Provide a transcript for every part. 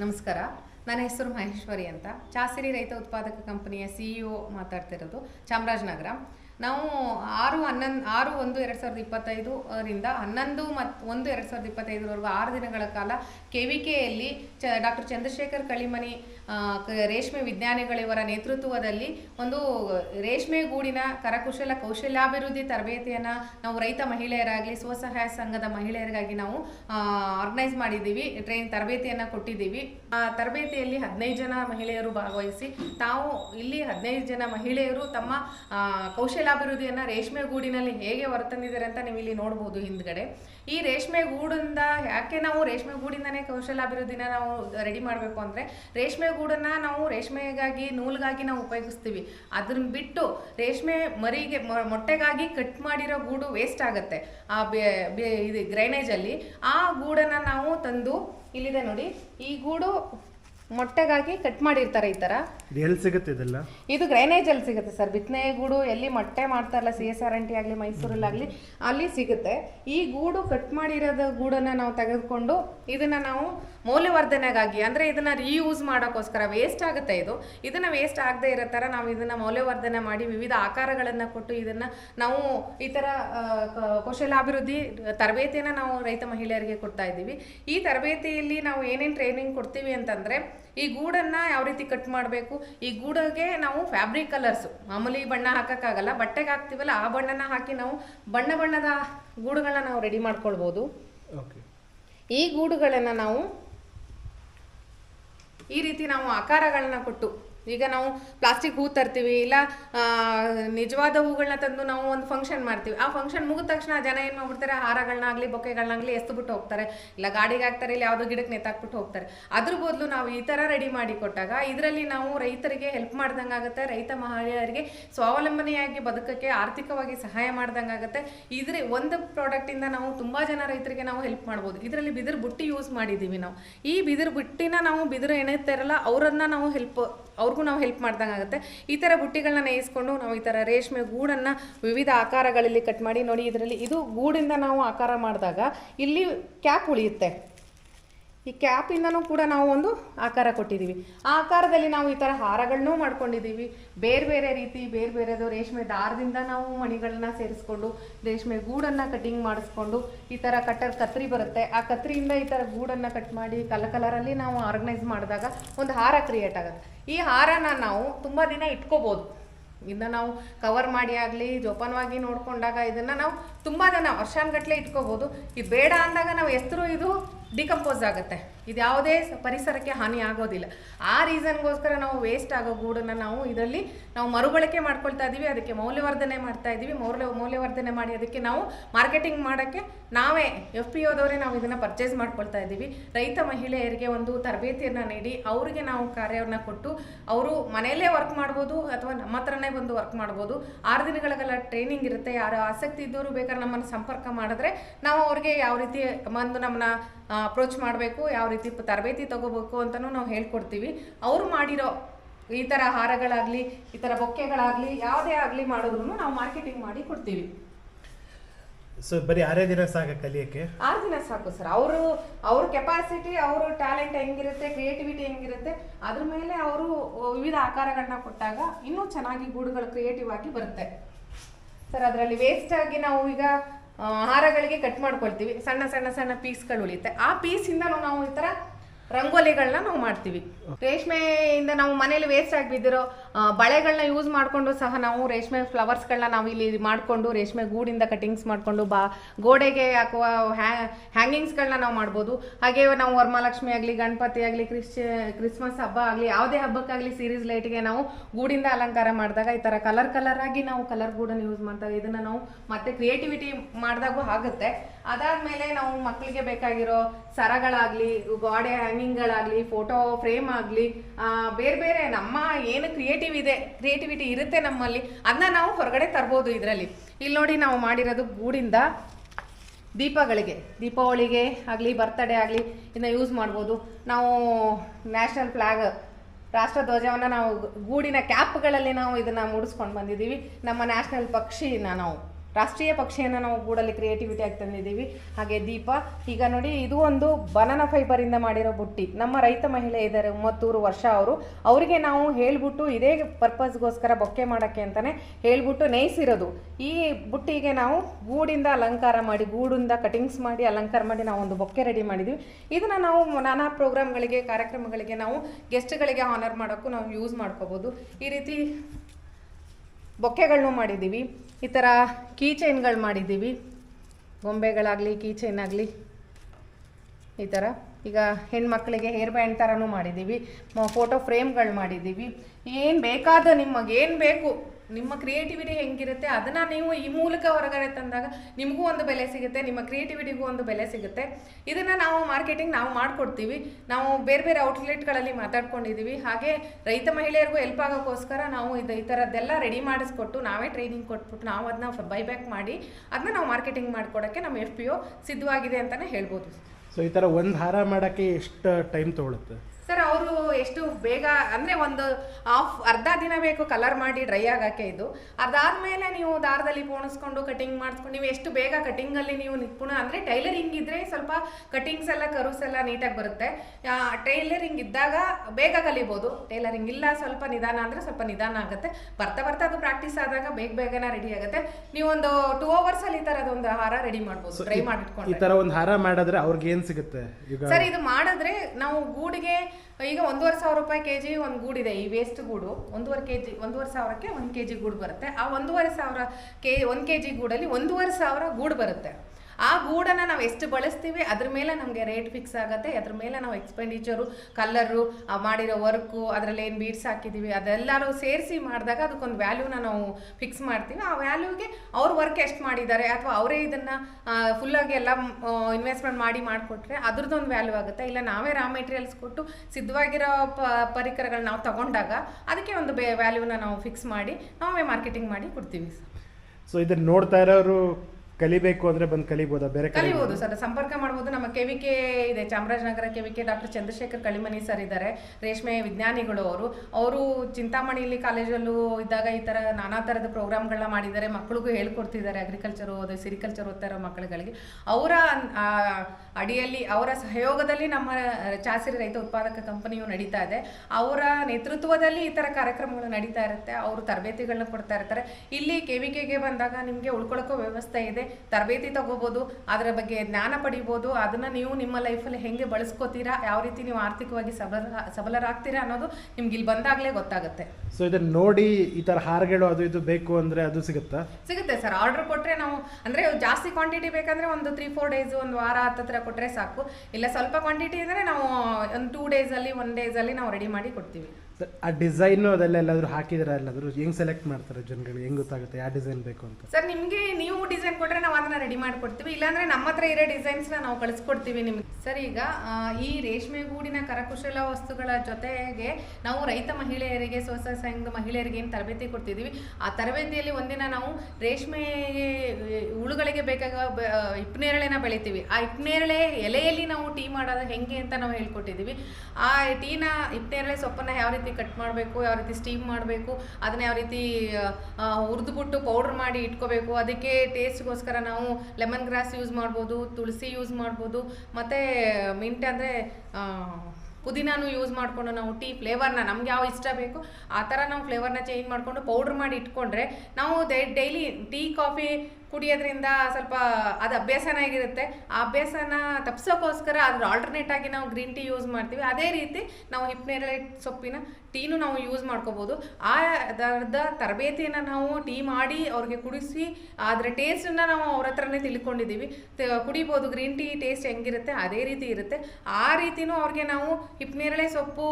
ನಮಸ್ಕಾರ. ನನ್ನ ಹೆಸರು ಮಹೇಶ್ವರಿ ಅಂತ. ಚಾಸಿರಿ ರೈತ ಉತ್ಪಾದಕ ಕಂಪನಿಯ ಸಿಇಒ ಮಾತಾಡ್ತಿರೋದು ಚಾಮರಾಜನಗರ. ನಾವು ಆರು ಹನ್ನೊಂದು, ಆರು ಒಂದು ಎರಡು ಸಾವಿರದ ಇಪ್ಪತ್ತೈದು ರಿಂದ ಹನ್ನೊಂದು ಮತ್ತು ಒಂದು ಎರಡು ಸಾವಿರದ ಇಪ್ಪತ್ತೈದರವರೆಗೂ ಆರು ದಿನಗಳ ಕಾಲ ಕೆ ವಿ ಕೆಯಲ್ಲಿ ಚ, ಡಾಕ್ಟರ್ ಚಂದ್ರಶೇಖರ್ ಕಳಿಮನಿ ರೇಷ್ಮೆ ವಿಜ್ಞಾನಿಗಳಿವರ ನೇತೃತ್ವದಲ್ಲಿ ಒಂದು ರೇಷ್ಮೆ ಗೂಡಿನ ಕರಕುಶಲ ಕೌಶಲ್ಯಾಭಿವೃದ್ಧಿ ತರಬೇತಿಯನ್ನು ನಾವು ರೈತ ಮಹಿಳೆಯರಾಗಲಿ, ಸ್ವಸಹಾಯ ಸಂಘದ ಮಹಿಳೆಯರಿಗಾಗಿ ನಾವು ಆರ್ಗನೈಸ್ ಮಾಡಿದ್ದೀವಿ ಟ್ರೈನ್ ತರಬೇತಿಯನ್ನು ಕೊಟ್ಟಿದ್ದೀವಿ. ಆ ತರಬೇತಿಯಲ್ಲಿ ಹದಿನೈದು ಜನ ಮಹಿಳೆಯರು ಭಾಗವಹಿಸಿ, ತಾವು ಇಲ್ಲಿ ಹದಿನೈದು ಜನ ಮಹಿಳೆಯರು ತಮ್ಮ ಕೌಶಲ್ಯಾಭಿವೃದ್ಧಿಯನ್ನು ರೇಷ್ಮೆ ಗೂಡಿನಲ್ಲಿ ಹೇಗೆ ಹೊರತಂದಿದ್ದಾರೆ ಅಂತ ನೀವು ಇಲ್ಲಿ ನೋಡ್ಬೋದು ಹಿಂದ್ಗಡೆ. ಈ ರೇಷ್ಮೆ ಗೂಡಿಂದ ಯಾಕೆ ನಾವು ರೇಷ್ಮೆ ಗೂಡಿಂದನೇ ಕೌಶಲ್ಯಾಭಿವೃದ್ಧಿನ ನಾವು ರೆಡಿ ಮಾಡಬೇಕು ಅಂದರೆ, ರೇಷ್ಮೆ ಗೂಡನ್ನು ನಾವು ರೇಷ್ಮೆಗಾಗಿ ನೂಲ್ಗಾಗಿ ನಾವು ಉಪಯೋಗಿಸ್ತೀವಿ. ಅದನ್ನ ಬಿಟ್ಟು ರೇಷ್ಮೆ ಮರಿಗೆ ಮೊಟ್ಟೆಗಾಗಿ ಕಟ್ ಮಾಡಿರೋ ಗೂಡು ವೇಸ್ಟ್ ಆಗುತ್ತೆ. ಆ ಇದು ಗ್ರೈನೇಜಲ್ಲಿ ಆ ಗೂಡನ್ನು ನಾವು ತಂದು ಇಲ್ಲಿದೆ ನೋಡಿ ಈ ಗೂಡು ಮೊಟ್ಟೆಗಾಗಿ ಕಟ್ ಮಾಡಿರ್ತಾರೆ ಈ ತರ. ಎಲ್ಲಿ ಸಿಗುತ್ತೆ ಇದೆಲ್ಲ? ಇದು ಗ್ರೈನೇಜ್ ಅಲ್ಲಿ ಸಿಗುತ್ತೆ ಸರ್. ಬಿತ್ತನೆ ಗೂಡು ಎಲ್ಲಿ ಮೊಟ್ಟೆ ಮಾಡ್ತಾರಲ್ಲ C S R N T ಆಗಲಿ ಮೈಸೂರಲ್ಲಾಗಲಿ ಅಲ್ಲಿ ಸಿಗುತ್ತೆ. ಈ ಗೂಡು ಕಟ್ ಮಾಡಿರೋದ ಗೂಡನ್ನು ನಾವು ತೆಗೆದುಕೊಂಡು ಇದನ್ನು ನಾವು ಮೌಲ್ಯವರ್ಧನೆಗಾಗಿ ಅಂದರೆ ಇದನ್ನು ರೀಯೂಸ್ ಮಾಡೋಕ್ಕೋಸ್ಕರ ವೇಸ್ಟ್ ಆಗುತ್ತೆ ಇದು. ಇದನ್ನು ವೇಸ್ಟ್ ಆಗದೆ ಇರೋ ಥರ ನಾವು ಇದನ್ನು ಮೌಲ್ಯವರ್ಧನೆ ಮಾಡಿ ವಿವಿಧ ಆಕಾರಗಳನ್ನು ಕೊಟ್ಟು ಇದನ್ನು ನಾವು ಈ ಥರ ಕೌಶಲಾಭಿವೃದ್ಧಿ ತರಬೇತಿಯನ್ನು ನಾವು ರೈತ ಮಹಿಳೆಯರಿಗೆ ಕೊಡ್ತಾ ಇದ್ದೀವಿ. ಈ ತರಬೇತಿಯಲ್ಲಿ ನಾವು ಏನೇನು ಟ್ರೈನಿಂಗ್ ಕೊಡ್ತೀವಿ ಅಂತಂದರೆ ಈ ಗೂಡನ್ನು ಯಾವ ರೀತಿ ಕಟ್ ಮಾಡಬೇಕು ಈ ಗೂಡಿಗೆ ನಾವು ಫ್ಯಾಬ್ರಿಕ್ ಕಲರ್ಸು ಮಾಮೂಲಿ ಬಣ್ಣ ಹಾಕೋಕ್ಕಾಗಲ್ಲ ಬಟ್ಟೆಗೆ ಹಾಕ್ತೀವಲ್ಲ ಆ ಬಣ್ಣನ ಹಾಕಿ ನಾವು ಬಣ್ಣ ಬಣ್ಣದ ಗೂಡುಗಳನ್ನ ನಾವು ರೆಡಿ ಮಾಡ್ಕೊಳ್ಬೋದು. ಓಕೆ ಈ ಗೂಡುಗಳನ್ನು ನಾವು ಈ ರೀತಿ ನಾವು ಆಕಾರಗಳನ್ನ ಕೊಟ್ಟು ಈಗ ನಾವು ಪ್ಲಾಸ್ಟಿಕ್ ಹೂ ತರ್ತೀವಿ, ಇಲ್ಲ ನಿಜವಾದ ಹೂಗಳನ್ನ ತಂದು ನಾವು ಒಂದು ಫಂಕ್ಷನ್ ಮಾಡ್ತೀವಿ. ಆ ಫಂಕ್ಷನ್ ಮುಗಿದ ತಕ್ಷಣ ಜನ ಏನು ಮಾಡ್ಬಿಡ್ತಾರೆ? ಹಾರಗಳನ್ನಾಗಲಿ ಬೊಕ್ಕೆಗಳನ್ನಾಗಲಿ ಎಸ್ದುಬಿಟ್ಟು ಹೋಗ್ತಾರೆ. ಇಲ್ಲ, ಗಾಡಿಗೆ ಹಾಕ್ತಾರೆ, ಇಲ್ಲ, ಯಾವುದೋ ಗಿಡಕ್ಕೆ ನೇತಾಕ್ಬಿಟ್ಟು ಹೋಗ್ತಾರೆ. ಅದ್ರ ಬದಲು ನಾವು ಈ ಥರ ರೆಡಿ ಮಾಡಿ ಕೊಟ್ಟಾಗ ಇದರಲ್ಲಿ ನಾವು ರೈತರಿಗೆ ಹೆಲ್ಪ್ ಮಾಡ್ದಂಗೆ ಆಗುತ್ತೆ, ರೈತ ಮಹಿಳೆಯರಿಗೆ ಸ್ವಾವಲಂಬನೆಯಾಗಿ ಬದುಕಕ್ಕೆ ಆರ್ಥಿಕವಾಗಿ ಸಹಾಯ ಮಾಡ್ದಂಗೆ ಆಗುತ್ತೆ. ಇದ್ರ ಒಂದು ಪ್ರಾಡಕ್ಟಿಂದ ನಾವು ತುಂಬ ಜನ ರೈತರಿಗೆ ನಾವು ಹೆಲ್ಪ್ ಮಾಡ್ಬೋದು. ಇದರಲ್ಲಿ ಬಿದಿರು ಬುಟ್ಟಿ ಯೂಸ್ ಮಾಡಿದ್ದೀವಿ ನಾವು. ಈ ಬಿದಿರು ಬುಟ್ಟಿನ ನಾವು ಬಿದಿರು ಎಣಿತಾರಲ್ಲ ಅವರನ್ನ ನಾವು ಹೆಲ್ಪ್ ಅವ್ರಿಗೂ ನಾವು ಹೆಲ್ಪ್ ಮಾಡ್ದಂಗೆ ಆಗುತ್ತೆ. ಈ ಥರ ಬುಟ್ಟಿಗಳನ್ನ ನೇಯಿಸ್ಕೊಂಡು ನಾವು ಈ ಥರ ರೇಷ್ಮೆ ಗೂಡನ್ನು ವಿವಿಧ ಆಕಾರಗಳಲ್ಲಿ ಕಟ್ ಮಾಡಿ ನೋಡಿ ಇದರಲ್ಲಿ ಇದು ಗೂಡಿಂದ ನಾವು ಆಕಾರ ಮಾಡಿದಾಗ ಇಲ್ಲಿ ಕ್ಯಾಪ್ ಉಳಿಯುತ್ತೆ. ಈ ಕ್ಯಾಪಿಂದನೂ ಕೂಡ ನಾವು ಒಂದು ಆಕಾರ ಕೊಟ್ಟಿದ್ದೀವಿ. ಆ ಆಕಾರದಲ್ಲಿ ನಾವು ಈ ಥರ ಹಾರಗಳನ್ನೂ ಮಾಡ್ಕೊಂಡಿದ್ದೀವಿ. ಬೇರೆ ಬೇರೆ ರೀತಿ ಬೇರೆ ಬೇರೆದು ರೇಷ್ಮೆ ದಾರದಿಂದ ನಾವು ಮಣಿಗಳನ್ನ ಸೇರಿಸ್ಕೊಂಡು ರೇಷ್ಮೆ ಗೂಡನ್ನು ಕಟಿಂಗ್ ಮಾಡಿಸ್ಕೊಂಡು ಈ ಥರ ಕಟ್ಟರ್ ಕತ್ರಿ ಬರುತ್ತೆ. ಆ ಕತ್ರಿಯಿಂದ ಈ ಥರ ಗೂಡನ್ನು ಕಟ್ ಮಾಡಿ ಕಲರ್ ಕಲರಲ್ಲಿ ನಾವು ಆರ್ಗನೈಸ್ ಮಾಡಿದಾಗ ಒಂದು ಹಾರ ಕ್ರಿಯೇಟ್ ಆಗುತ್ತೆ. ಈ ಹಾರನ ನಾವು ತುಂಬ ದಿನ ಇಟ್ಕೋಬೋದು. ಇದನ್ನ ನಾವು ಕವರ್ ಮಾಡಿ ಆಗಲಿ, ಜೋಪಾನವಾಗಿ ನೋಡ್ಕೊಂಡಾಗ ಇದನ್ನು ನಾವು ತುಂಬ ದಿನ ವರ್ಷಾನ್ಗಟ್ಲೆ ಇಟ್ಕೋಬೋದು. ಈ ಬೇಡ ಅಂದಾಗ ನಾವು ಹೆಸರು ಇದು ಡಿಕಂಪೋಸ್ ಆಗುತ್ತೆ. ಇದು ಯಾವುದೇ ಪರಿಸರಕ್ಕೆ ಹಾನಿ ಆಗೋದಿಲ್ಲ. ಆ ರೀಸನ್ಗೋಸ್ಕರ ನಾವು ವೇಸ್ಟ್ ಆಗೋ ಗೂಡನ್ನು ನಾವು ಇದರಲ್ಲಿ ನಾವು ಮರುಬಳಕೆ ಮಾಡ್ಕೊಳ್ತಾ ಇದ್ದೀವಿ, ಅದಕ್ಕೆ ಮೌಲ್ಯವರ್ಧನೆ ಮಾಡ್ತಾ ಇದ್ದೀವಿ, ಮೌಲ್ಯ, ಮೌಲ್ಯವರ್ಧನೆ ಮಾಡಿ ಅದಕ್ಕೆ ನಾವು ಮಾರ್ಕೆಟಿಂಗ್ ಮಾಡೋಕ್ಕೆ ನಾವೇ ಎಫ್ ಪಿ ಓದವರೇ ನಾವು ಇದನ್ನು ಪರ್ಚೇಸ್ ಮಾಡ್ಕೊಳ್ತಾ ಇದ್ದೀವಿ. ರೈತ ಮಹಿಳೆಯರಿಗೆ ಒಂದು ತರಬೇತಿಯನ್ನು ನೀಡಿ, ಅವರಿಗೆ ನಾವು ಕಾರ್ಯವನ್ನು ಕೊಟ್ಟು, ಅವರು ಮನೆಯಲ್ಲೇ ವರ್ಕ್ ಮಾಡ್ಬೋದು ಅಥವಾ ನಮ್ಮ ಹತ್ರನೇ ಬಂದು ವರ್ಕ್ ಮಾಡ್ಬೋದು. ಆರು ದಿನಗಳಿಗೆಲ್ಲ ಟ್ರೈನಿಂಗ್ ಇರುತ್ತೆ. ಯಾರು ಆಸಕ್ತಿ ಇದ್ದವರು ಬೇಕಾದ್ರೆ ನಮ್ಮನ್ನು ಸಂಪರ್ಕ ಮಾಡಿದ್ರೆ ನಾವು ಅವ್ರಿಗೆ ಯಾವ ರೀತಿ ಬಂದು ನಮ್ಮನ್ನ ಅಪ್ರೋಚ್ ಮಾಡಬೇಕು ಯಾವ ರೀತಿ ತರಬೇತಿ ತಗೋಬೇಕು ಅಂತಲೂ ನಾವು ಹೇಳ್ಕೊಡ್ತೀವಿ. ಅವರು ಮಾಡಿರೋ ಈ ಥರ ಹಾರಗಳಾಗಲಿ ಈ ಥರ ಬೊಕ್ಕೆಗಳಾಗಲಿ ಯಾವುದೇ ಆಗಲಿ ಮಾಡಿದ್ರು ನಾವು ಮಾರ್ಕೆಟಿಂಗ್ ಮಾಡಿ ಕೊಡ್ತೀವಿ. ಸೊ ಬರೀ ಆರೇ ದಿನ ಸಾಕ ಕಲಿಯಕ್ಕೆ? ಆರು ದಿನ ಸಾಕು ಸರ್. ಅವರು ಅವ್ರ ಕೆಪಾಸಿಟಿ ಅವ್ರ ಟ್ಯಾಲೆಂಟ್ ಹೆಂಗಿರುತ್ತೆ ಕ್ರಿಯೇಟಿವಿಟಿ ಹೆಂಗಿರುತ್ತೆ ಅದ್ರ ಮೇಲೆ ಅವರು ವಿವಿಧ ಆಕಾರಗಳನ್ನ ಕೊಟ್ಟಾಗ ಇನ್ನೂ ಚೆನ್ನಾಗಿ ಗೂಡುಗಳು ಕ್ರಿಯೇಟಿವ್ ಆಗಿ ಬರುತ್ತೆ. ಸರ್ ಅದರಲ್ಲಿ ವೇಸ್ಟ್ ಆಗಿ ನಾವು ಈಗ ಹಾರಗಳಿಗೆ ಕಟ್ ಮಾಡ್ಕೊಳ್ತೀವಿ. ಸಣ್ಣ ಸಣ್ಣ ಸಣ್ಣ ಪೀಸ್ಗಳು ಉಳಿಯುತ್ತೆ. ಆ ಪೀಸಿಂದ ನಾವು ಈ ಥರ ರಂಗೋಲಿಗಳನ್ನ ನಾವು ಮಾಡ್ತೀವಿ. ರೇಷ್ಮೆಯಿಂದ ನಾವು ಮನೇಲಿ ವೇಸ್ಟ್ ಆಗಿ ಬಿದ್ದಿರೋ ಆ, ಬಳೆಗಳನ್ನ ಯೂಸ್ ಮಾಡಿಕೊಂಡು ಸಹ ನಾವು ರೇಷ್ಮೆ ಫ್ಲವರ್ಸ್ಗಳನ್ನ ನಾವು ಇಲ್ಲಿ ಮಾಡಿಕೊಂಡು ರೇಷ್ಮೆ ಗೂಡಿಂದ ಕಟಿಂಗ್ಸ್ ಮಾಡಿಕೊಂಡು ಬಾ, ಗೋಡೆಗೆ ಹಾಕುವ ಹ್ಯಾಂಗಿಂಗ್ಸ್ಗಳನ್ನ ನಾವು ಮಾಡ್ಬೋದು. ಹಾಗೆ ನಾವು ವರಮಹಾಲಕ್ಷ್ಮಿ ಆಗಲಿ, ಗಣಪತಿ ಆಗಲಿ, ಕ್ರಿಶ್ಚ, ಕ್ರಿಸ್ಮಸ್ ಹಬ್ಬ ಆಗಲಿ, ಯಾವುದೇ ಹಬ್ಬಕ್ಕಾಗಲಿ ಸೀರೀಸ್ ಲೈಟ್ಗೆ ನಾವು ಗೂಡಿಂದ ಅಲಂಕಾರ ಮಾಡಿದಾಗ ಈ ಥರ ಕಲರ್ ಕಲರ್ ಆಗಿ ನಾವು ಕಲರ್ ಗೂಡನ್ನು ಯೂಸ್ ಮಾಡಿದಾಗ ಇದನ್ನು ನಾವು ಮತ್ತೆ ಕ್ರಿಯೇಟಿವಿಟಿ ಮಾಡಿದಾಗೂ ಆಗುತ್ತೆ. ಅದಾದಮೇಲೆ ನಾವು ಮಕ್ಕಳಿಗೆ ಬೇಕಾಗಿರೋ ಸರಗಳಾಗಲಿ, ಗೋಡೆ ಹ್ಯಾಂಗಿಂಗ್ಗಳಾಗಲಿ ಫೋಟೋ ಫ್ರೇಮ್ ಆಗಲಿ ಬೇರೆ ಬೇರೆ ನಮ್ಮ ಏನು ಕ್ರಿಯೇಟಿವ್ ಇದೆ ಕ್ರಿಯೇಟಿವಿಟಿ ಇರುತ್ತೆ ನಮ್ಮಲ್ಲಿ. ಅದನ್ನ ನಾವು ಹೊರಗಡೆ ತರ್ಬೋದು ಇದರಲ್ಲಿ. ಇಲ್ಲಿ ನೋಡಿ ನಾವು ಮಾಡಿರೋದು ಗೂಡಿಂದ ದೀಪಗಳಿಗೆ. ದೀಪಾವಳಿಗೆ ಆಗಲಿ ಬರ್ತಡೇ ಆಗಲಿ ಇದನ್ನ ಯೂಸ್ ಮಾಡ್ಬೋದು. ನಾವು ನ್ಯಾಷನಲ್ ಫ್ಲ್ಯಾಗ್ ರಾಷ್ಟ್ರಧ್ವಜವನ್ನು ನಾವು ಗೂಡಿನ ಕ್ಯಾಪ್ಗಳಲ್ಲಿ ನಾವು ಇದನ್ನು ಮೂಡಿಸ್ಕೊಂಡು ಬಂದಿದ್ದೀವಿ. ನಮ್ಮ ನ್ಯಾಷನಲ್ ಪಕ್ಷಿನ ನಾವು. ರಾಷ್ಟ್ರೀಯ ಪಕ್ಷಿಯನ್ನು ನಾವು ಗೂಡಲ್ಲಿ ಕ್ರಿಯೇಟಿವಿಟಿ ಆಗಿ ತಂದಿದ್ದೀವಿ. ಹಾಗೆ ದೀಪ, ಈಗ ನೋಡಿ ಇದು ಒಂದು ಬನಾನ ಫೈಬರಿಂದ ಮಾಡಿರೋ ಬುಟ್ಟಿ. ನಮ್ಮ ರೈತ ಮಹಿಳೆ ಇದ್ದಾರೆ, ಮೂವತ್ತೂರು ವರ್ಷ ಅವರು. ಅವರಿಗೆ ನಾವು ಹೇಳ್ಬಿಟ್ಟು ಇದೇ ಪರ್ಪಸ್ಗೋಸ್ಕರ ಬೊಕ್ಕೆ ಮಾಡೋಕ್ಕೆ ಅಂತಲೇ ಹೇಳ್ಬಿಟ್ಟು ನೇಯ್ಸಿರೋದು. ಈ ಬುಟ್ಟಿಗೆ ನಾವು ಗೂಡಿಂದ ಅಲಂಕಾರ ಮಾಡಿ, ಗೂಡಿಂದ ಕಟಿಂಗ್ಸ್ ಮಾಡಿ, ಅಲಂಕಾರ ಮಾಡಿ ನಾವು ಒಂದು ಬೊಕ್ಕೆ ರೆಡಿ ಮಾಡಿದ್ವಿ. ಇದನ್ನು ನಾವು ನಾನಾ ಪ್ರೋಗ್ರಾಮ್ಗಳಿಗೆ ಕಾರ್ಯಕ್ರಮಗಳಿಗೆ ನಾವು ಗೆಸ್ಟ್ಗಳಿಗೆ ಆನರ್ ಮಾಡೋಕ್ಕೂ ನಾವು ಯೂಸ್ ಮಾಡ್ಕೋಬೋದು. ಈ ರೀತಿ ಬೊಕ್ಕೆಗಳನ್ನು ಮಾಡಿದ್ದೀವಿ. ಈ ಥರ ಕೀ ಚೈನ್ಗಳು ಮಾಡಿದ್ದೀವಿ. ಗೊಂಬೆಗಳಾಗಲಿ ಕೀ ಚೈನ್ ಆಗಲಿ ಈ ಥರ. ಈಗ ಹೆಣ್ಮಕ್ಳಿಗೆ ಹೇರ್ ಬ್ಯಾಂಡ್ ಥರನೂ ಮಾಡಿದ್ದೀವಿ. ಫೋಟೋ ಫ್ರೇಮ್ಗಳು ಮಾಡಿದ್ದೀವಿ. ಏನು ಬೇಕಾದ ನಿಮಗೆ ಏನು ಬೇಕು? ನಿಮ್ಮ ಕ್ರಿಯೇಟಿವಿಟಿ ಹೆಂಗಿರುತ್ತೆ? ಅದನ್ನು ನೀವು ಈ ಮೂಲಕ ಹೊರಗಡೆ ತಂದಾಗ ನಿಮಗೂ ಒಂದು ಬೆಲೆ ಸಿಗುತ್ತೆ, ನಿಮ್ಮ ಕ್ರಿಯೇಟಿವಿಟಿಗೂ ಒಂದು ಬೆಲೆ ಸಿಗುತ್ತೆ. ಇದನ್ನು ನಾವು ಮಾರ್ಕೆಟಿಂಗ್ ನಾವು ಮಾಡಿಕೊಡ್ತೀವಿ. ನಾವು ಬೇರೆ ಬೇರೆ ಔಟ್ಲೆಟ್ಗಳಲ್ಲಿ ಮಾತಾಡ್ಕೊಂಡಿದ್ದೀವಿ. ಹಾಗೆ ರೈತ ಮಹಿಳೆಯರಿಗೂ ಹೆಲ್ಪ್ ಆಗೋಕ್ಕೋಸ್ಕರ ನಾವು ಇದು ಈ ಥರದ್ದೆಲ್ಲ ರೆಡಿ ಮಾಡಿಸ್ಕೊಟ್ಟು ನಾವೇ ಟ್ರೈನಿಂಗ್ ಕೊಟ್ಬಿಟ್ಟು ನಾವು ಅದನ್ನ ಬೈಬ್ಯಾಕ್ ಮಾಡಿ ಅದನ್ನ ನಾವು ಮಾರ್ಕೆಟಿಂಗ್ ಮಾಡಿಕೊಡೋಕ್ಕೆ ನಮ್ಮ ಎಫ್ ಪಿ ಒ ಸಿದ್ಧವಾಗಿದೆ ಅಂತಲೇ ಹೇಳ್ಬೋದು. ಸೊ ಈ ಥರ ಒಂದು ಹಾರ ಮಾಡೋಕ್ಕೆ ಎಷ್ಟು ಟೈಮ್ ತೊಗೊಳುತ್ತೆ? ಸರ್ ಅವರು ಎಷ್ಟು ಬೇಗ ಅಂದರೆ ಒಂದು ಹಾಫ್ ಅರ್ಧ ದಿನ ಬೇಕು ಕಲರ್ ಮಾಡಿ ಡ್ರೈ ಆಗೋಕ್ಕೆ ಇದು. ಅದಾದಮೇಲೆ ನೀವು ದಾರದಲ್ಲಿ ಪೋಣಿಸ್ಕೊಂಡು ಕಟಿಂಗ್ ಮಾಡಿಸ್ಕೊಂಡು ನೀವು ಎಷ್ಟು ಬೇಗ ಕಟಿಂಗಲ್ಲಿ ನೀವು ನಿಪುಣ ಅಂದರೆ ಟೈಲರಿಂಗ್ ಇದ್ದರೆ ಸ್ವಲ್ಪ ಕಟಿಂಗ್ಸ್ ಎಲ್ಲ ಕರುಸ್ ಎಲ್ಲ ನೀಟಾಗಿ ಬರುತ್ತೆ. ಟೈಲರಿಂಗ್ ಇದ್ದಾಗ ಬೇಗ ಕಲಿಬೋದು. ಟೈಲರಿಂಗ್ ಇಲ್ಲ ಸ್ವಲ್ಪ ನಿಧಾನ ಅಂದರೆ ಸ್ವಲ್ಪ ನಿಧಾನ ಆಗುತ್ತೆ. ಬರ್ತಾ ಬರ್ತಾ ಅದು ಪ್ರಾಕ್ಟೀಸ್ ಆದಾಗ ಬೇಗ ಬೇಗನೆ ರೆಡಿ ಆಗುತ್ತೆ. ನೀವು ಒಂದು ಟೂ ಅವರ್ಸಲ್ಲಿ ಈ ಥರದೊಂದು ಹಾರ ರೆಡಿ ಮಾಡ್ಬೋದು ಈ ಮಾಡಿಟ್ಕೊಂಡು ಥರ ಒಂದು ಹಾರ ಮಾಡಿದ್ರೆ ಅವ್ರಿಗೆ ಏನು ಸಿಗುತ್ತೆ? ಸರ್ ಇದು ಮಾಡಿದ್ರೆ ನಾವು ಗೂಡಿಗೆ ಈಗ ಒಂದೂವರೆ ಸಾವಿರ ರೂಪಾಯಿ ಕೆ ಜಿ ಒಂದು ಗೂಡಿದೆ ಈ ವೇಸ್ಟ್ ಗೂಡು. ಒಂದೂವರೆ ಕೆ ಜಿ, ಒಂದೂವರೆ ಸಾವಿರಕ್ಕೆ ಒಂದು ಕೆ ಜಿ ಗೂಡು ಬರುತ್ತೆ. ಆ ಒಂದೂವರೆ ಸಾವಿರ ಕೆ, ಒಂದು ಕೆ ಜಿ ಗೂಡಲ್ಲಿ ಒಂದೂವರೆ ಸಾವಿರ ಗೂಡು ಬರುತ್ತೆ. ಆ ಗೂಡನ್ನು ನಾವು ಎಷ್ಟು ಬಳಸ್ತೀವಿ ಅದ್ರ ಮೇಲೆ ನಮಗೆ ರೇಟ್ ಫಿಕ್ಸ್ ಆಗುತ್ತೆ. ಅದ್ರ ಮೇಲೆ ನಾವು ಎಕ್ಸ್ಪೆಂಡಿಚರು ಕಲ್ಲರು ಮಾಡಿರೋ ವರ್ಕು ಅದರಲ್ಲಿ ಏನು ಬೀಡ್ಸ್ ಹಾಕಿದ್ದೀವಿ ಅದೆಲ್ಲರೂ ಸೇರಿಸಿ ಮಾಡಿದಾಗ ಅದಕ್ಕೊಂದು ವ್ಯಾಲ್ಯೂನ ನಾವು ಫಿಕ್ಸ್ ಮಾಡ್ತೀವಿ. ಆ ವ್ಯಾಲ್ಯೂಗೆ ಅವ್ರ ವರ್ಕ್ ಎಷ್ಟು ಮಾಡಿದ್ದಾರೆ ಅಥವಾ ಅವರೇ ಇದನ್ನು ಫುಲ್ಲಾಗಿ ಎಲ್ಲ ಇನ್ವೆಸ್ಟ್ಮೆಂಟ್ ಮಾಡಿ ಮಾಡಿಕೊಟ್ರೆ ಅದ್ರದ್ದೊಂದು ವ್ಯಾಲ್ಯೂ ಆಗುತ್ತೆ. ಇಲ್ಲ ನಾವೇ ರಾ ಮೆಟೀರಿಯಲ್ಸ್ ಕೊಟ್ಟು ಸಿದ್ಧವಾಗಿರೋ ಪರಿಕರಗಳು ನಾವು ತಗೊಂಡಾಗ ಅದಕ್ಕೆ ಒಂದು ಬೇ ವ್ಯಾಲ್ಯೂನ ನಾವು ಫಿಕ್ಸ್ ಮಾಡಿ, ನಾವೇ ಮಾರ್ಕೆಟಿಂಗ್ ಮಾಡಿ ಕೊಡ್ತೀವಿ ಸೊ ಇದನ್ನು ನೋಡ್ತಾ ಇರೋರು ಕಲಿಬೇಕು ಅಂದ್ರೆ ಬಂದು ಕಲಿಬೋದಾ? ಬೇರೆ ಕಡೆ ಕಲಿಬಹುದು ಸರ್ ಸಂಪರ್ಕ ಮಾಡಬಹುದು ನಮ್ಮ ಕೆವಿಕೆ ಇದೆ Chamarajanagar KVK doctor Chandrashekhar Kalimani sir ಇದ್ದಾರೆ ರೇಷ್ಮೆ ವಿಜ್ಞಾನಿಗಳು ಅವರು. ಅವರು ಚಿಂತಾಮಣಿಯಲ್ಲಿ ಕಾಲೇಜಲ್ಲೂ ಇದ್ದಾಗ ಈ ತರ ನಾನಾ ಥರದ ಪ್ರೋಗ್ರಾಮ್ಗಳನ್ನ ಮಾಡಿದ್ದಾರೆ. ಮಕ್ಕಳಿಗೂ ಹೇಳ್ಕೊಡ್ತಿದ್ದಾರೆ ಅಗ್ರಿಕಲ್ಚರ್ ಓದ ಸಿರಿಕಲ್ಚರ್ ಓದ್ತಾ ಇರೋ ಮಕ್ಕಳುಗಳಿಗೆ. ಅವರ ಅಡಿಯಲ್ಲಿ ಅವರ ಸಹಯೋಗದಲ್ಲಿ ನಮ್ಮ ಚಾಸಿರಿ ರೈತ ಉತ್ಪಾದಕ ಕಂಪನಿಯು ನಡೀತಾ ಇದೆ. ಅವರ ನೇತೃತ್ವದಲ್ಲಿ ಈ ತರ ಕಾರ್ಯಕ್ರಮಗಳು ನಡೀತಾ ಇರುತ್ತೆ. ಅವರು ತರಬೇತಿಗಳನ್ನ ಕೊಡ್ತಾ ಇರ್ತಾರೆ. ಇಲ್ಲಿ ಕೆ ವಿ ಕೆಗೆ ಬಂದಾಗ ನಿಮಗೆ ಉಳ್ಕೊಳಕ್ಕೋ ವ್ಯವಸ್ಥೆ ಇದೆ. ತರಬೇತಿ ತಗೋಬೋದು ಅದರ ಬಗ್ಗೆ ಜ್ಞಾನ ಪಡಿಬೋದು ಅದನ್ನು ನೀವು ನಿಮ್ಮ ಲೈಫಲ್ಲಿ ಹೆಂಗೆ ಬಳಸ್ಕೋತೀರಾ ಯಾವ ರೀತಿ ನೀವು ಆರ್ಥಿಕವಾಗಿ ಸಬಲ ಸಬಲರಾಗ್ತೀರಾ ಅನ್ನೋದು ನಿಮ್ಗೆ ಇಲ್ಲಿ ಬಂದಾಗಲೇ ಗೊತ್ತಾಗುತ್ತೆ. ಸೊ ಇದನ್ನು ನೋಡಿ ಈ ಥರ ಹಾರ್ಗಳು ಅದು ಇದು ಬೇಕು ಅಂದ್ರೆ ಅದು ಸಿಗುತ್ತಾ? ಸಿಗುತ್ತೆ ಸರ್. ಆರ್ಡರ್ ಕೊಟ್ಟರೆ ನಾವು ಅಂದರೆ ಜಾಸ್ತಿ ಕ್ವಾಂಟಿಟಿ ಬೇಕಂದರೆ ಒಂದು ತ್ರೀ ಫೋರ್ ಡೇಸ್ ಒಂದು ವಾರ ಹತ್ತಿರ ಕೊಟ್ಟರೆ ಸಾಕು. ಇಲ್ಲ ಸ್ವಲ್ಪ ಕ್ವಾಂಟಿಟಿ ಅಂದರೆ ನಾವು ಒಂದು ಟೂ ಡೇಸಲ್ಲಿ ಒನ್ ಡೇಸಲ್ಲಿ ನಾವು ರೆಡಿ ಮಾಡಿ ಕೊಡ್ತೀವಿ. ಆ ಡಿಸೈನು ಅದೆಲ್ಲ ಎಲ್ಲಾದ್ರೂ ಹಾಕಿದ್ರೆ ಎಲ್ಲಾದ್ರೂ? ಹೆಂಗ್ ಸೆಲೆಕ್ಟ್ ಮಾಡ್ತಾರೆ ಜನಗಳು ಹೆಂಗ್ ಗೊತ್ತಾಗುತ್ತೆ? ಯಾವ ಡಿಸೈನ್ ಬೇಕು ಅಂತ? ಸರ್, ನಿಮಗೆ ನೀವು ಡಿಸೈನ್ ಕೊಟ್ಟರೆ ನಾವು ಅದನ್ನ ರೆಡಿ ಮಾಡಿಕೊಡ್ತೀವಿ. ಇಲ್ಲಾಂದ್ರೆ ನಮ್ಮ ಹತ್ರ ಇರೋ ಡಿಸೈನ್ಸ್ನ ನಾವು ಕಳಿಸ್ಕೊಡ್ತೀವಿ ನಿಮ್ಗೆ. ಸರ್, ಈಗ ಈ ರೇಷ್ಮೆ ಗೂಡಿನ ಕರಕುಶಲ ವಸ್ತುಗಳ ಜೊತೆಗೆ ನಾವು ರೈತ ಮಹಿಳೆಯರಿಗೆ ಸ್ವಸಹಾಯ ಸಂಘದ ಮಹಿಳೆಯರಿಗೆ ಏನು ತರಬೇತಿ ಕೊಡ್ತಿದ್ದೀವಿ ಆ ತರಬೇತಿಯಲ್ಲಿ ಒಂದಿನ ನಾವು ರೇಷ್ಮೆ ಹುಳುಗಳಿಗೆ ಬೇಕಾಗುವ ಹಿಪ್ನೇರಳೆನ ಬೆಳಿತೀವಿ. ಆ ಹಿಪ್ನೇರಳೆ ಎಲೆಯಲ್ಲಿ ನಾವು ಟೀ ಮಾಡೋದು ಹೆಂಗೆ ಅಂತ ನಾವು ಹೇಳ್ಕೊಟ್ಟಿದ್ದೀವಿ ಆ ಟೀನ ಹಿಪ್ನೇರಳೆ ಸೊಪ್ಪನ್ನ ಯಾವ ರೀತಿ ಕಟ್ ಮಾಡಬೇಕು, ಯಾವ ರೀತಿ ಸ್ಟೀಮ್ ಮಾಡಬೇಕು, ಅದನ್ನ ಯಾವ ರೀತಿ ಹುರಿದ್ಬಿಟ್ಟು ಪೌಡ್ರ್ ಮಾಡಿ ಇಟ್ಕೋಬೇಕು. ಅದಕ್ಕೆ ಟೇಸ್ಟ್ಗೋಸ್ಕರ ನಾವು ಲೆಮನ್ ಗ್ರಾಸ್ ಯೂಸ್ ಮಾಡ್ಬೋದು, ತುಳಸಿ ಯೂಸ್ ಮಾಡ್ಬೋದು, ಮತ್ತು ಮಿಂಟ್ ಅಂದರೆ ಪುದೀನಾನು ಯೂಸ್ ಮಾಡಿಕೊಂಡು ನಾವು ಟೀ ಫ್ಲೇವರ್ನ ನಮ್ಗೆ ಯಾವ ಇಷ್ಟ ಬೇಕು ಆ ಥರ ನಾವು ಫ್ಲೇವರ್ನ ಚೇಂಜ್ ಮಾಡಿಕೊಂಡು ಪೌಡ್ರ್ ಮಾಡಿ ಇಟ್ಕೊಂಡ್ರೆ ನಾವು ಡೈಲಿ ಟೀ ಕಾಫಿ ಕುಡಿಯೋದ್ರಿಂದ ಸ್ವಲ್ಪ ಅದು ಅಭ್ಯಾಸನ ಆಗಿರುತ್ತೆ. ಆ ಅಭ್ಯಾಸನ ತಪ್ಸೋಕ್ಕೋಸ್ಕರ ಅದ್ರ ಆಲ್ಟರ್ನೇಟ್ ಆಗಿ ನಾವು ಗ್ರೀನ್ ಟೀ ಯೂಸ್ ಮಾಡ್ತೀವಿ. ಅದೇ ರೀತಿ ನಾವು ಹಿಪ್ನೇರಳೆ ಸೊಪ್ಪಿನ ಟೀನು ನಾವು ಯೂಸ್ ಮಾಡ್ಕೋಬೋದು. ಆ ಅದರದ ತರಬೇತಿಯನ್ನು ನಾವು ಟೀ ಮಾಡಿ ಅವ್ರಿಗೆ ಕುಡಿಸಿ ಅದರ ಟೇಸ್ಟನ್ನು ನಾವು ಅವ್ರ ಹತ್ರನೇ ತಿಳ್ಕೊಂಡಿದ್ದೀವಿ. ಕುಡಿಬೋದು ಗ್ರೀನ್ ಟೀ ಟೇಸ್ಟ್ ಹೆಂಗಿರುತ್ತೆ ಅದೇ ರೀತಿ ಇರುತ್ತೆ. ಆ ರೀತಿನೂ ಅವ್ರಿಗೆ ನಾವು ಹಿಪ್ನೇರಳೆ ಸೊಪ್ಪು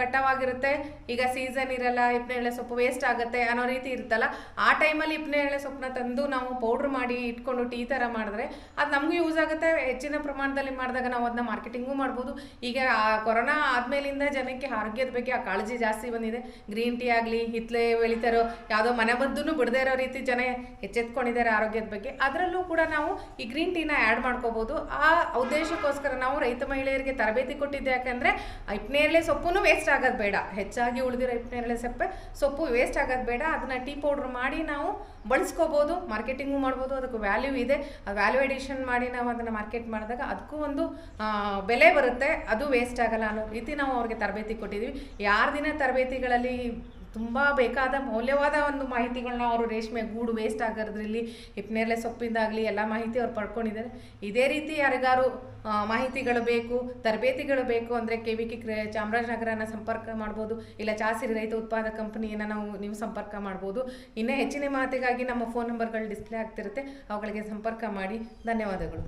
ಕಟ್ಟವಾಗಿರುತ್ತೆ. ಈಗ ಸೀಸನ್ ಇರಲ್ಲ ಹಿಪ್ನೇರಳೆ ಸೊಪ್ಪು ವೇಸ್ಟ್ ಆಗುತ್ತೆ ಅನ್ನೋ ರೀತಿ ಇರುತ್ತಲ್ಲ, ಆ ಟೈಮಲ್ಲಿ ಹಿಪ್ನೇರಳೆ ಸೊಪ್ಪನ್ನ ತಂದು ನಾವು ಪೌಡ್ರ್ ಮಾಡಿ ಇಟ್ಕೊಂಡು ಟೀ ಥರ ಮಾಡಿದ್ರೆ ಅದು ನಮಗೂ ಯೂಸ್ ಆಗುತ್ತೆ. ಹೆಚ್ಚಿನ ಪ್ರಮಾಣದಲ್ಲಿ ಮಾಡಿದಾಗ ನಾವು ಅದನ್ನ ಮಾರ್ಕೆಟಿಂಗು ಮಾಡ್ಬೋದು. ಈಗ ಕೊರೋನಾ ಆದಮೇಲಿಂದ ಜನಕ್ಕೆ ಆರೋಗ್ಯದ ಬಗ್ಗೆ ಆ ಕಾಳಜಿ ಜಾಸ್ತಿ ಬಂದಿದೆ. ಗ್ರೀನ್ ಟೀ ಆಗಲಿ, ಹಿತ್ಲೆ ಬೆಳಿತಾರೋ, ಯಾವುದೋ ಮನೆ ಮದ್ದನ್ನು ಬಿಡದೇ ಇರೋ ರೀತಿ ಜನ ಎಚ್ಚೆತ್ಕೊಂಡಿದ್ದಾರೆ ಆರೋಗ್ಯದ ಬಗ್ಗೆ. ಅದರಲ್ಲೂ ಕೂಡ ನಾವು ಈ ಗ್ರೀನ್ ಟೀನ ಆ್ಯಡ್ ಮಾಡ್ಕೋಬೋದು. ಆ ಉದ್ದೇಶಕ್ಕೋಸ್ಕರ ನಾವು ರೈತ ಮಹಿಳೆಯರಿಗೆ ತರಬೇತಿ ಕೊಟ್ಟಿದ್ದೆ ಯಾಕಂದರೆ ಹಿಪ್ನೇರಳೆ ಸೊಪ್ಪು ವೇಸ್ಟ್ ಆಗೋದು ಬೇಡ. ಹೆಚ್ಚಾಗಿ ಉಳಿದಿರೋ ಹಿಪ್ನೇರಳೆ ಸೊಪ್ಪೆ, ಸೊಪ್ಪು ವೇಸ್ಟ್ ಆಗೋದು ಬೇಡ. ಅದನ್ನ ಟೀ ಪೌಡ್ರ್ ಮಾಡಿ ನಾವು ಬಳಸ್ಕೋಬೋದು ಮಾರ್ಕೆಟಿಂಗು ಮಾಡ್ಬೋದು, ಅದಕ್ಕೆ ವ್ಯಾಲ್ಯೂ ಇದೆ. ಆ ವ್ಯಾಲ್ಯೂ ಎಡಿಷನ್ ಮಾಡಿ ನಾವು ಅದನ್ನು ಮಾರ್ಕೆಟ್ ಮಾಡಿದಾಗ ಅದಕ್ಕೂ ಒಂದು ಬೆಲೆ ಬರುತ್ತೆ. ಅದು ವೇಸ್ಟ್ ಆಗಲ್ಲ ಅನ್ನೋ ರೀತಿ ನಾವು ಅವ್ರಿಗೆ ತರಬೇತಿ ಕೊಟ್ಟಿದ್ದೀವಿ ಯಾರು ದಿನ ತರಬೇತಿಗಳಲ್ಲಿ ತುಂಬ ಬೇಕಾದ ಮೌಲ್ಯವಾದ ಒಂದು ಮಾಹಿತಿಗಳನ್ನ ಅವರು ರೇಷ್ಮೆ ಗೂಡು ವೇಸ್ಟ್ ಆಗೋದ್ರಲ್ಲಿ ಹಿಪ್ನೇರಳೆ ಸೊಪ್ಪಿಂದಾಗಲಿ ಎಲ್ಲ ಮಾಹಿತಿ ಅವ್ರು ಪಡ್ಕೊಂಡಿದ್ದಾರೆ. ಇದೇ ರೀತಿ ಯಾರಿಗಾರು ಮಾಹಿತಿಗಳು ಬೇಕು, ತರಬೇತಿಗಳು ಬೇಕು ಅಂದರೆ ಕೆ ವಿ ಕೆ ಚಾಮರಾಜನಗರನ ಸಂಪರ್ಕ ಮಾಡ್ಬೋದು, ಇಲ್ಲ ಚಾಸಿರಿ ರೈತ ಉತ್ಪಾದಕ ಕಂಪನಿಯನ್ನು ನಾವು, ನೀವು ಸಂಪರ್ಕ ಮಾಡ್ಬೋದು. ಇನ್ನೂ ಹೆಚ್ಚಿನ ಮಾಹಿತಿಗಾಗಿ ನಮ್ಮ ಫೋನ್ ನಂಬರ್ಗಳು ಡಿಸ್ಪ್ಲೇ ಆಗ್ತಿರುತ್ತೆ. ಅವುಗಳಿಗೆ ಸಂಪರ್ಕ ಮಾಡಿ. ಧನ್ಯವಾದಗಳು.